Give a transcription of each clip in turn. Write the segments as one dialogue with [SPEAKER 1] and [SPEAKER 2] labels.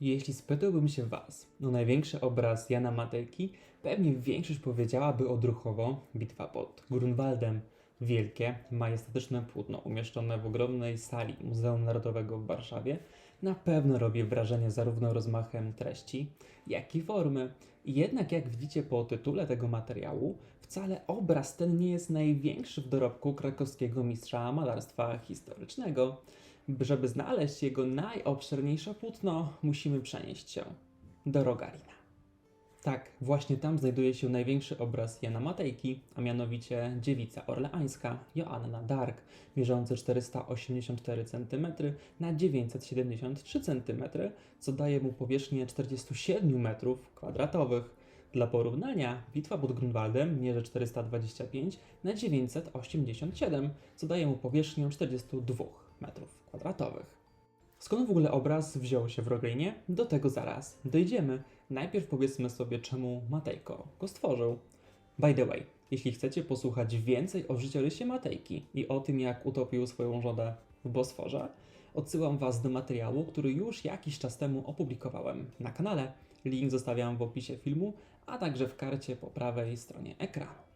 [SPEAKER 1] Jeśli spytałbym się Was o największy obraz Jana Matejki, pewnie większość powiedziałaby odruchowo Bitwa pod Grunwaldem. Wielkie, majestatyczne płótno umieszczone w ogromnej sali Muzeum Narodowego w Warszawie na pewno robi wrażenie zarówno rozmachem treści, jak i formy. Jednak jak widzicie po tytule tego materiału, wcale obraz ten nie jest największy w dorobku krakowskiego mistrza malarstwa historycznego. Żeby znaleźć jego najobszerniejsze płótno, musimy przenieść się do Rogalina. Tak, właśnie tam znajduje się największy obraz Jana Matejki, a mianowicie dziewica orleańska Joanna Dark, mierzący 484 cm na 973 cm, co daje mu powierzchnię 47 m2. Dla porównania, bitwa pod Grunwaldem mierzy 425 na 987, co daje mu powierzchnię 42 m2. Skąd w ogóle obraz wziął się w Rogalinie? Do tego zaraz dojdziemy. Najpierw powiedzmy sobie, czemu Matejko go stworzył. By the way, jeśli chcecie posłuchać więcej o życiorysie Matejki i o tym, jak utopił swoją żonę w Bosforze, odsyłam Was do materiału, który już jakiś czas temu opublikowałem na kanale. Link zostawiam w opisie filmu, a także w karcie po prawej stronie ekranu.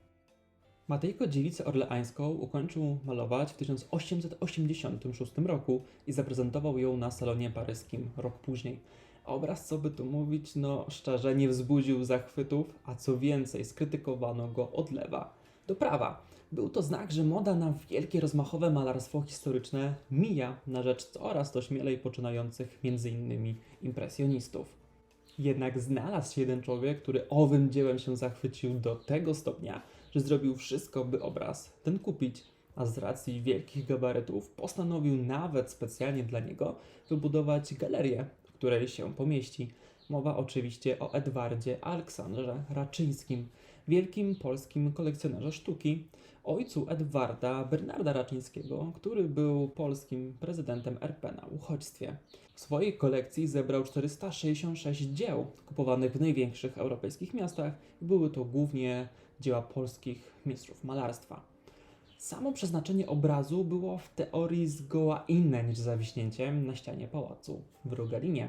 [SPEAKER 1] Matejko dziewicę orleańską ukończył malować w 1886 roku i zaprezentował ją na salonie paryskim rok później. Obraz, co by tu mówić, no szczerze nie wzbudził zachwytów, a co więcej, skrytykowano go od lewa do prawa. Był to znak, że moda na wielkie, rozmachowe malarstwo historyczne mija na rzecz coraz to śmielej poczynających m.in. impresjonistów. Jednak znalazł się jeden człowiek, który owym dziełem się zachwycił do tego stopnia, że zrobił wszystko, by obraz ten kupić, a z racji wielkich gabarytów postanowił nawet specjalnie dla niego wybudować galerię, w której się pomieści. Mowa oczywiście o Edwardzie Aleksandrze Raczyńskim, wielkim polskim kolekcjonerze sztuki, ojcu Edwarda Bernarda Raczyńskiego, który był polskim prezydentem RP na uchodźstwie. W swojej kolekcji zebrał 466 dzieł kupowanych w największych europejskich miastach były to głównie dzieła polskich mistrzów malarstwa. Samo przeznaczenie obrazu było w teorii zgoła inne niż zawiśnięcie na ścianie pałacu w Rogalinie.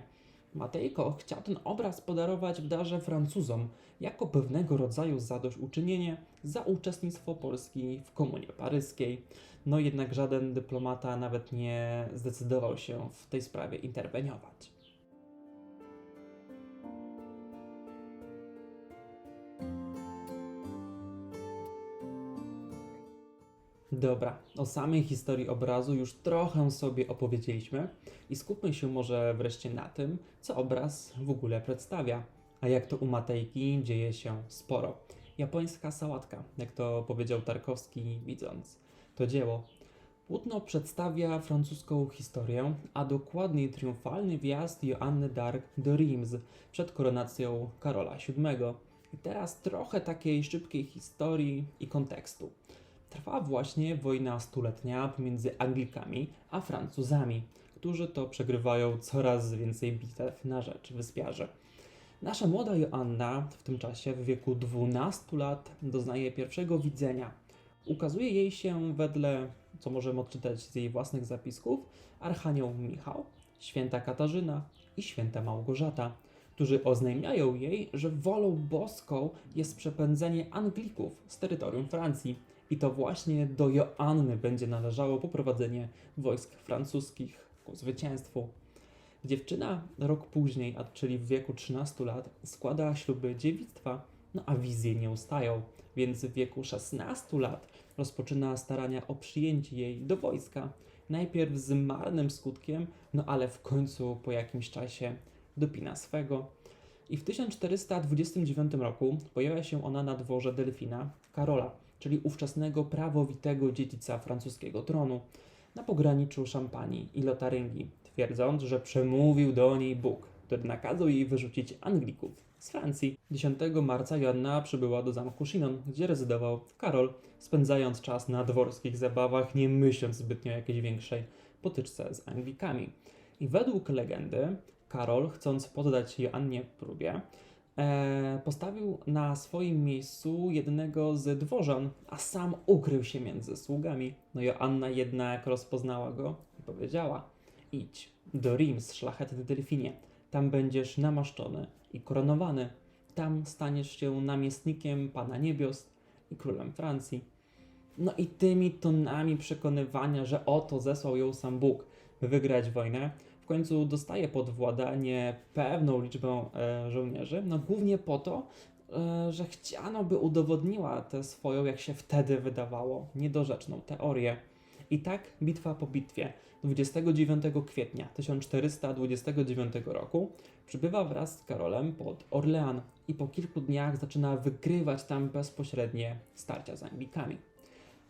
[SPEAKER 1] Matejko chciał ten obraz podarować w darze Francuzom jako pewnego rodzaju zadośćuczynienie za uczestnictwo Polski w Komunie Paryskiej. No jednak żaden dyplomata nawet nie zdecydował się w tej sprawie interweniować. Dobra, o samej historii obrazu już trochę sobie opowiedzieliśmy i skupmy się może wreszcie na tym, co obraz w ogóle przedstawia. A jak to u Matejki dzieje się sporo. Japońska sałatka, jak to powiedział Tarkowski widząc to dzieło. Płótno przedstawia francuską historię, a dokładniej triumfalny wjazd Joanny d'Arc do Reims przed koronacją Karola VII. I teraz trochę takiej szybkiej historii i kontekstu. Trwa właśnie wojna stuletnia pomiędzy Anglikami a Francuzami, którzy to przegrywają coraz więcej bitew na rzecz wyspiarzy. Nasza młoda Joanna w tym czasie, w wieku 12 lat, doznaje pierwszego widzenia. Ukazuje jej się wedle, co możemy odczytać z jej własnych zapisków, Archanioł Michał, święta Katarzyna i święta Małgorzata, którzy oznajmiają jej, że wolą boską jest przepędzenie Anglików z terytorium Francji i to właśnie do Joanny będzie należało poprowadzenie wojsk francuskich ku zwycięstwu. Dziewczyna rok później, a czyli w wieku 13 lat, składa śluby dziewictwa, no a wizje nie ustają, więc w wieku 16 lat rozpoczyna starania o przyjęcie jej do wojska. Najpierw z marnym skutkiem, no ale w końcu po jakimś czasie dopina swego. I w 1429 roku pojawia się ona na dworze Delfina Karola, czyli ówczesnego prawowitego dziedzica francuskiego tronu, na pograniczu Szampanii i Lotaryngii, twierdząc, że przemówił do niej Bóg, który nakazał jej wyrzucić Anglików z Francji. 10 marca Joanna przybyła do zamku Chinon, gdzie rezydował Karol, spędzając czas na dworskich zabawach, nie myśląc zbytnio o jakiejś większej potyczce z Anglikami. I według legendy Karol, chcąc poddać Joannie próbie, postawił na swoim miejscu jednego z dworzan, a sam ukrył się między sługami. No Joanna jednak rozpoznała go i powiedziała: Idź do Reims, szlachetny delfinie. tam będziesz namaszczony i koronowany. Tam staniesz się namiestnikiem Pana Niebios i królem Francji. No i tymi tonami przekonywania, że oto zesłał ją sam Bóg, by wygrać wojnę, w końcu dostaje pod władanie pewną liczbę e, żołnierzy, no głównie po to, e, że chciano by udowodniła tę swoją, jak się wtedy wydawało, niedorzeczną teorię. I tak bitwa po bitwie 29 kwietnia 1429 roku przybywa wraz z Karolem pod Orlean i po kilku dniach zaczyna wygrywać tam bezpośrednie starcia z Anglikami.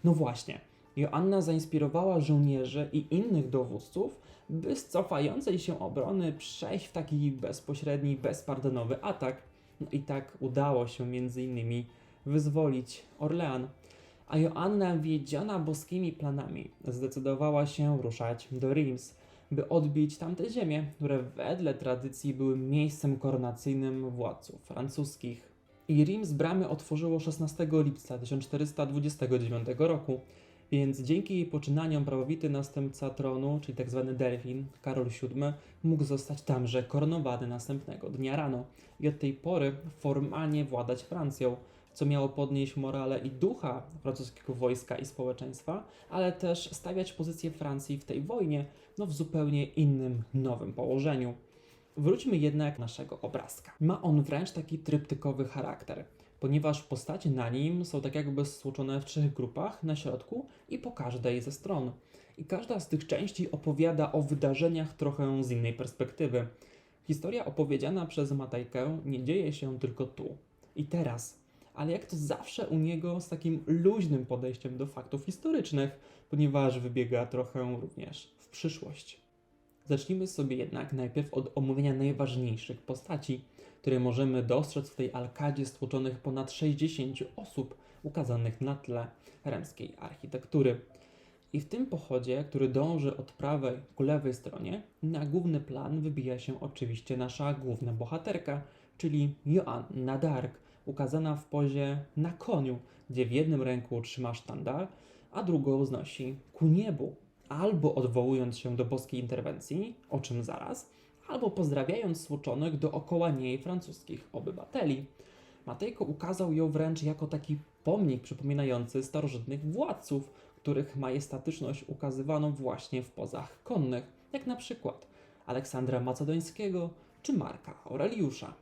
[SPEAKER 1] No właśnie, Joanna zainspirowała żołnierzy i innych dowódców, by z cofającej się obrony przejść w taki bezpośredni, bezpardonowy atak. No i tak udało się innymi wyzwolić Orlean. A Joanna, wiedziona boskimi planami, zdecydowała się ruszać do Reims, by odbić tamte ziemie, które wedle tradycji były miejscem koronacyjnym władców francuskich. I Reims bramy otworzyło 16 lipca 1429 roku, więc dzięki jej poczynaniom prawowity następca tronu, czyli tzw. Delfin, Karol VII, mógł zostać tamże koronowany następnego dnia rano i od tej pory formalnie władać Francją, co miało podnieść morale i ducha francuskiego wojska i społeczeństwa, ale też stawiać pozycję Francji w tej wojnie no, w zupełnie innym, nowym położeniu. Wróćmy jednak do naszego obrazka. Ma on wręcz taki tryptykowy charakter, ponieważ postacie na nim są tak jakby stłoczone w trzech grupach na środku i po każdej ze stron. I każda z tych części opowiada o wydarzeniach trochę z innej perspektywy. Historia opowiedziana przez Matejkę nie dzieje się tylko tu i teraz, ale jak to zawsze u niego z takim luźnym podejściem do faktów historycznych, ponieważ wybiega trochę również w przyszłość. Zacznijmy sobie jednak najpierw od omówienia najważniejszych postaci, które możemy dostrzec w tej alkadzie stłoczonych ponad 60 osób ukazanych na tle remskiej architektury. I w tym pochodzie, który dąży od prawej ku lewej stronie, na główny plan wybija się oczywiście nasza główna bohaterka, czyli Joanna d'Arc, ukazana w pozie na koniu, gdzie w jednym ręku trzyma sztandar, a drugą znosi ku niebu, albo odwołując się do boskiej interwencji, o czym zaraz, albo pozdrawiając stłoczonych dookoła niej francuskich obywateli. Matejko ukazał ją wręcz jako taki pomnik przypominający starożytnych władców, których majestatyczność ukazywano właśnie w pozach konnych, jak na przykład Aleksandra Macedońskiego czy Marka Aureliusza.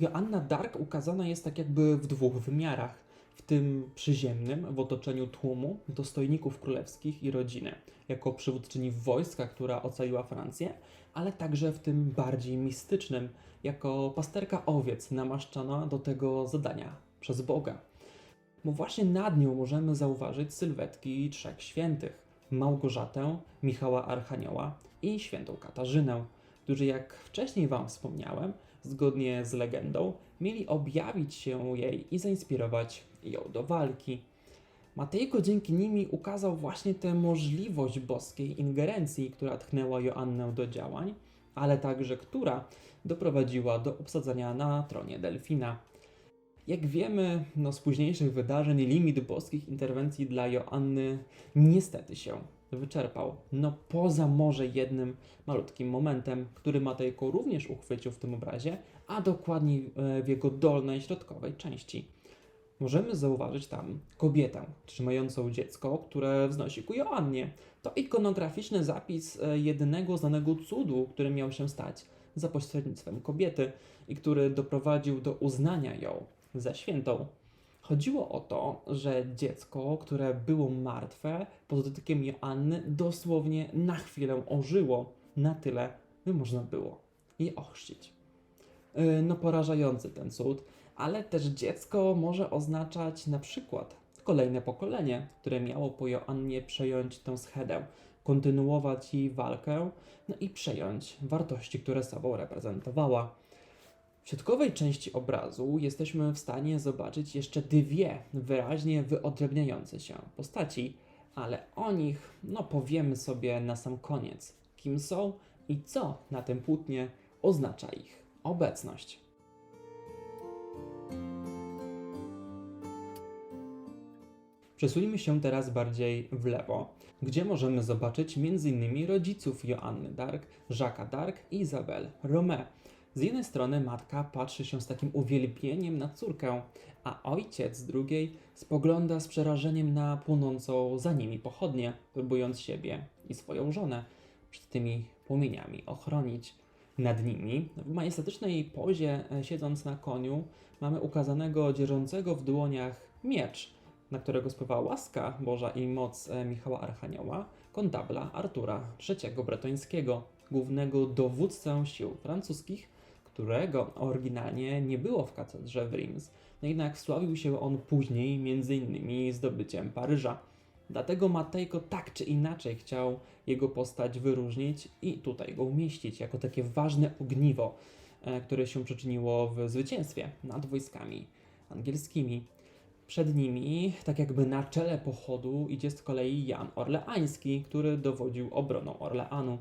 [SPEAKER 1] Joanna Dark ukazana jest tak jakby w dwóch wymiarach. W tym przyziemnym, w otoczeniu tłumu, dostojników królewskich i rodziny, jako przywódczyni wojska, która ocaliła Francję, ale także w tym bardziej mistycznym, jako pasterka owiec namaszczona do tego zadania przez Boga. Bo właśnie nad nią możemy zauważyć sylwetki trzech świętych: Małgorzatę, Michała Archanioła i świętą Katarzynę, którzy, jak wcześniej Wam wspomniałem, zgodnie z legendą, mieli objawić się jej i zainspirować ją do walki. Matejko dzięki nimi ukazał właśnie tę możliwość boskiej ingerencji, która tchnęła Joannę do działań, ale także która doprowadziła do obsadzenia na tronie Delfina. Jak wiemy, no z późniejszych wydarzeń limit boskich interwencji dla Joanny niestety się wyczerpał. No poza może jednym malutkim momentem, który Matejko również uchwycił w tym obrazie, a dokładniej e, w jego dolnej, środkowej części. Możemy zauważyć tam kobietę trzymającą dziecko, które wznosi ku Joannie. To ikonograficzny zapis e, jedynego znanego cudu, który miał się stać za pośrednictwem kobiety i który doprowadził do uznania ją za świętą. Chodziło o to, że dziecko, które było martwe, pod dotykiem Joanny dosłownie na chwilę ożyło, na tyle, by można było je ochrzcić. Yy, no porażający ten cud, ale też dziecko może oznaczać na przykład kolejne pokolenie, które miało po Joannie przejąć tę schedę, kontynuować jej walkę, no i przejąć wartości, które sobą reprezentowała. W środkowej części obrazu jesteśmy w stanie zobaczyć jeszcze dwie wyraźnie wyodrębniające się postaci, ale o nich no powiemy sobie na sam koniec, kim są i co na tym płótnie oznacza ich obecność. Przesuńmy się teraz bardziej w lewo, gdzie możemy zobaczyć m.in. rodziców Joanny Dark, Jacques'a Dark i Izabel Romé. Z jednej strony matka patrzy się z takim uwielbieniem na córkę, a ojciec z drugiej spogląda z przerażeniem na płonącą za nimi pochodnię, próbując siebie i swoją żonę przed tymi płomieniami ochronić. Nad nimi, w majestatycznej pozie, e, siedząc na koniu, mamy ukazanego dzierżącego w dłoniach miecz, na którego spływa łaska Boża i moc e, Michała Archanioła, kondabla Artura III Bretońskiego, głównego dowódcę sił francuskich, którego oryginalnie nie było w katedrze w Reims, no jednak wsławił się on później m.in. zdobyciem Paryża. Dlatego Matejko tak czy inaczej chciał jego postać wyróżnić i tutaj go umieścić jako takie ważne ogniwo, e, które się przyczyniło w zwycięstwie nad wojskami angielskimi. Przed nimi, tak jakby na czele pochodu, idzie z kolei Jan Orleański, który dowodził obroną Orleanu.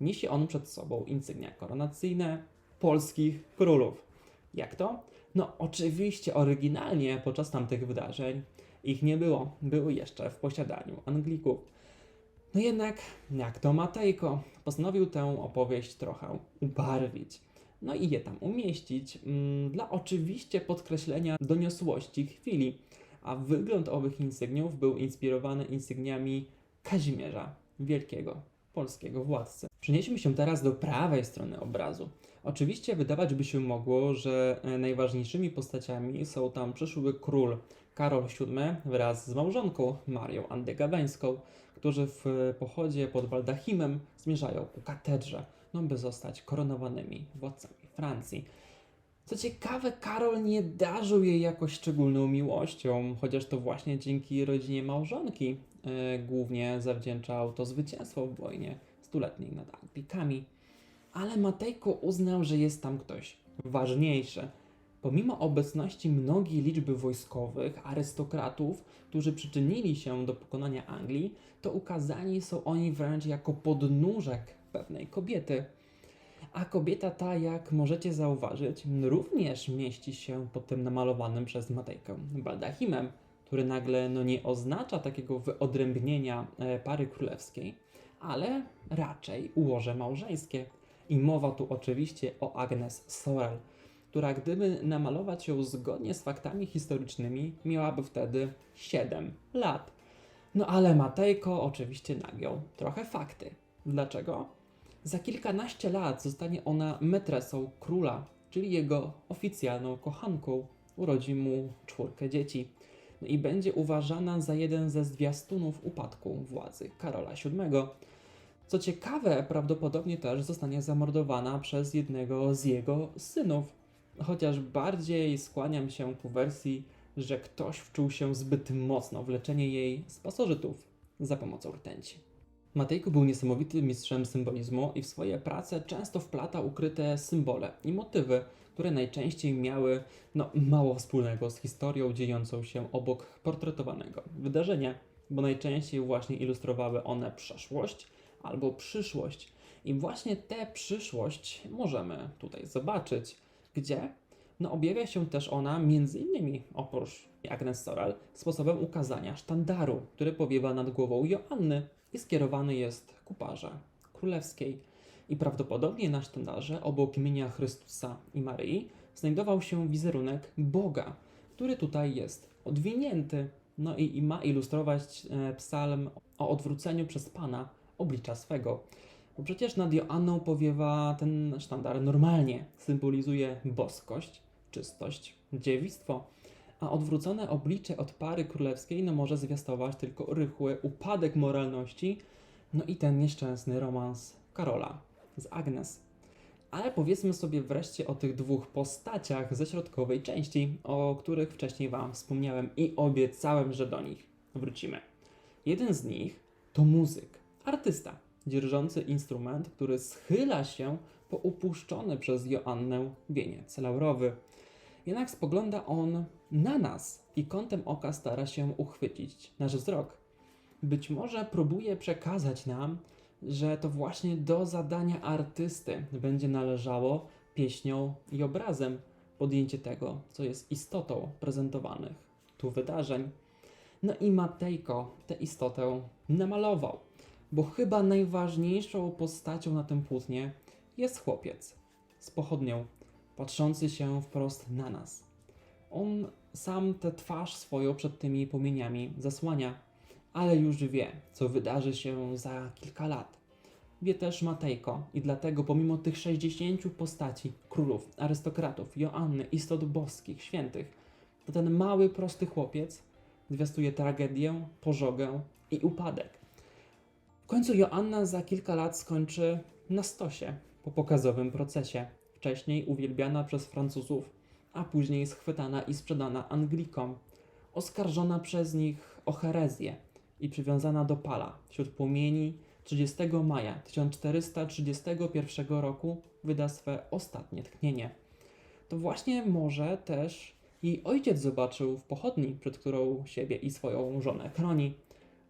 [SPEAKER 1] Niesie on przed sobą insygnia koronacyjne polskich królów. Jak to? No, oczywiście, oryginalnie podczas tamtych wydarzeń ich nie było, były jeszcze w posiadaniu Anglików. No jednak, jak to Matejko, postanowił tę opowieść trochę ubarwić. No i je tam umieścić, mm, dla oczywiście podkreślenia doniosłości chwili, a wygląd owych insygniów był inspirowany insygniami Kazimierza Wielkiego, polskiego władcy. Przenieśmy się teraz do prawej strony obrazu. Oczywiście wydawać by się mogło, że e, najważniejszymi postaciami są tam przyszły król Karol VII wraz z małżonką Marią Andegaweńską, którzy w pochodzie pod Waldachimem zmierzają ku katedrze, no by zostać koronowanymi władcami Francji. Co ciekawe, Karol nie darzył jej jakoś szczególną miłością, chociaż to właśnie dzięki rodzinie małżonki e, głównie zawdzięczał to zwycięstwo w wojnie stuletniej nad Anglikami. Ale Matejko uznał, że jest tam ktoś ważniejszy. Pomimo obecności mnogiej liczby wojskowych, arystokratów, którzy przyczynili się do pokonania Anglii, to ukazani są oni wręcz jako podnóżek pewnej kobiety. A kobieta ta, jak możecie zauważyć, również mieści się pod tym namalowanym przez Matejkę baldachimem, który nagle no, nie oznacza takiego wyodrębnienia e, pary królewskiej, ale raczej ułoże małżeńskie. I mowa tu oczywiście o Agnes Sorel, która gdyby namalować ją zgodnie z faktami historycznymi, miałaby wtedy 7 lat. No ale Matejko oczywiście nagiął trochę fakty. Dlaczego? Za kilkanaście lat zostanie ona metresą króla, czyli jego oficjalną kochanką. Urodzi mu czwórkę dzieci. No i będzie uważana za jeden ze zwiastunów upadku władzy Karola VII. Co ciekawe, prawdopodobnie też zostanie zamordowana przez jednego z jego synów. Chociaż bardziej skłaniam się ku wersji, że ktoś wczuł się zbyt mocno w leczenie jej z pasożytów za pomocą rtęci. Matejko był niesamowitym mistrzem symbolizmu i w swoje prace często wplata ukryte symbole i motywy, które najczęściej miały no, mało wspólnego z historią dziejącą się obok portretowanego wydarzenia, bo najczęściej właśnie ilustrowały one przeszłość albo przyszłość. I właśnie tę przyszłość możemy tutaj zobaczyć, gdzie no, objawia się też ona między innymi oprócz Agnes Sorel sposobem ukazania sztandaru, który powiewa nad głową Joanny i skierowany jest ku parze królewskiej. I prawdopodobnie na sztandarze obok imienia Chrystusa i Maryi znajdował się wizerunek Boga, który tutaj jest odwinięty, no i, i ma ilustrować e, psalm o odwróceniu przez Pana oblicza swego. Bo przecież nad Joanną powiewa ten sztandar normalnie, symbolizuje boskość, czystość, dziewictwo, a odwrócone oblicze od pary królewskiej no może zwiastować tylko rychły upadek moralności, no i ten nieszczęsny romans Karola z Agnes. Ale powiedzmy sobie wreszcie o tych dwóch postaciach ze środkowej części, o których wcześniej Wam wspomniałem i obiecałem, że do nich wrócimy. Jeden z nich to muzyk, artysta, dzierżący instrument, który schyla się po upuszczony przez Joannę wieniec laurowy. Jednak spogląda on na nas i kątem oka stara się uchwycić nasz wzrok. Być może próbuje przekazać nam, że to właśnie do zadania artysty będzie należało pieśnią i obrazem podjęcie tego, co jest istotą prezentowanych tu wydarzeń. No i Matejko tę istotę namalował, bo chyba najważniejszą postacią na tym płótnie jest chłopiec z pochodnią, patrzący się wprost na nas. On sam tę twarz swoją przed tymi płomieniami zasłania, ale już wie, co wydarzy się za kilka lat. Wie też Matejko i dlatego pomimo tych 60 postaci, królów, arystokratów, Joanny, istot boskich, świętych, to ten mały, prosty chłopiec zwiastuje tragedię, pożogę i upadek. Końcu Joanna za kilka lat skończy na stosie po pokazowym procesie. Wcześniej uwielbiana przez Francuzów, a później schwytana i sprzedana Anglikom, oskarżona przez nich o herezję i przywiązana do pala wśród płomieni 30 maja 1431 roku wyda swe ostatnie tchnienie. To właśnie może też jej ojciec zobaczył w pochodni, przed którą siebie i swoją żonę chroni.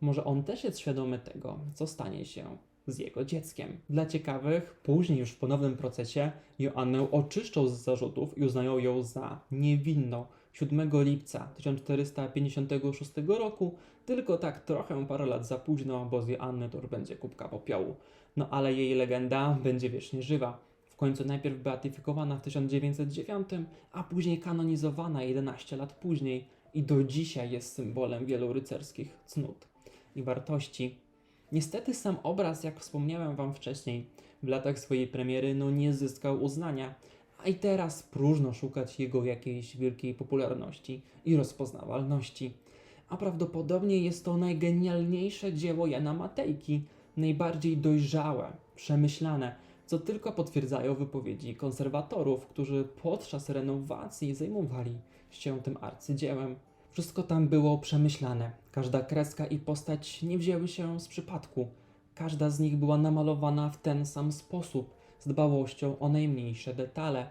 [SPEAKER 1] Może on też jest świadomy tego, co stanie się z jego dzieckiem. Dla ciekawych, później już w ponownym procesie Joannę oczyszczą z zarzutów i uznają ją za niewinną 7 lipca 1456 roku, tylko tak trochę parę lat za późno, bo z Joanny to już będzie kubka popiołu. No ale jej legenda będzie wiecznie żywa. W końcu najpierw beatyfikowana w 1909, a później kanonizowana 11 lat później i do dzisiaj jest symbolem wielu rycerskich cnót i wartości. Niestety sam obraz, jak wspomniałem Wam wcześniej, w latach swojej premiery no nie zyskał uznania, a i teraz próżno szukać jego jakiejś wielkiej popularności i rozpoznawalności. A prawdopodobnie jest to najgenialniejsze dzieło Jana Matejki, najbardziej dojrzałe, przemyślane, co tylko potwierdzają wypowiedzi konserwatorów, którzy podczas renowacji zajmowali się tym arcydziełem. Wszystko tam było przemyślane. Każda kreska i postać nie wzięły się z przypadku. Każda z nich była namalowana w ten sam sposób, z dbałością o najmniejsze detale.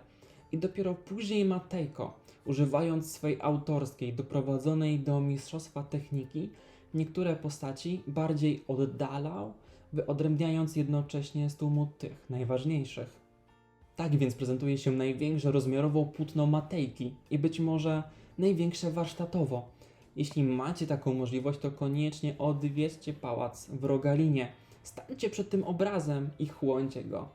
[SPEAKER 1] I dopiero później Matejko, używając swej autorskiej, doprowadzonej do mistrzostwa techniki, niektóre postaci bardziej oddalał, wyodrębniając jednocześnie z tłumu tych najważniejszych. Tak więc prezentuje się największe rozmiarowo płótno Matejki i być może największe warsztatowo. Jeśli macie taką możliwość, to koniecznie odwiedźcie pałac w Rogalinie. Stańcie przed tym obrazem i chłońcie go.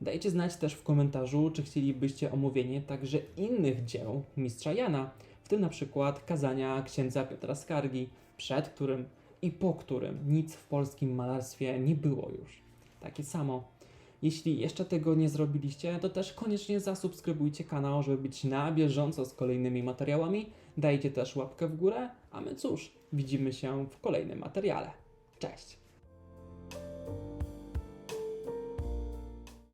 [SPEAKER 1] Dajcie znać też w komentarzu, czy chcielibyście omówienie także innych dzieł mistrza Jana, w tym na przykład kazania księdza Piotra Skargi, przed którym i po którym nic w polskim malarstwie nie było już. Takie samo. Jeśli jeszcze tego nie zrobiliście, to też koniecznie zasubskrybujcie kanał, żeby być na bieżąco z kolejnymi materiałami. Dajcie też łapkę w górę, a my cóż, widzimy się w kolejnym materiale. Cześć!